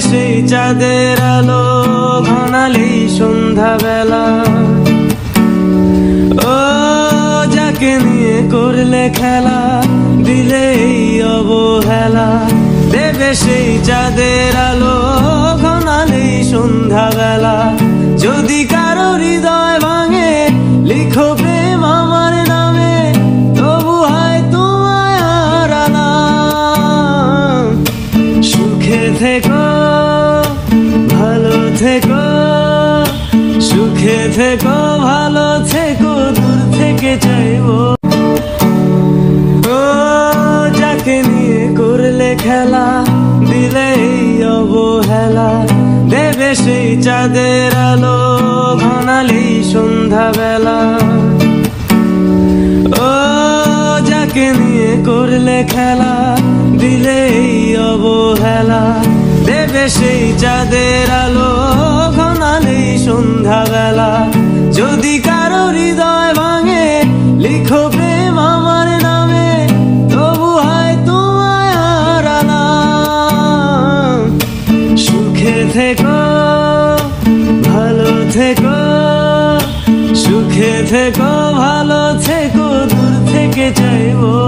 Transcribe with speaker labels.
Speaker 1: সেই চাঁদের আলো ঘনালেই সন্ধ্যা বেলা ও, যাকে নিয়ে করলে খেলা দিলেই অবহেলা। দেবে সেই চাঁদের আলো ঘনালেই সন্ধ্যা বেলা যদি কারও হৃদয় থেকো, ভালো থেকো, সুখে থেকো, ভালো থেকো, দূর থেকে চাইব। ও, যাকে নিয়ে করলে খেলা দিলেই অবহেলা, দেবে সেই চাঁদের আলো ঘনালেই সন্ধ্যা বেলা ও, যাকে নিয়ে করলে খেলা চাঁদের আলো ঘনালেই সন্ধ্যা বেলা যদি কারও হৃদয় ভাঙে, লিখো প্রেম আমার নামে, তবু হয় তোমায় হারালাম সুখে থেকো, ভালো থেকো, সুখে থেকো, ভালো থেকো, দূর থেকে চাইব।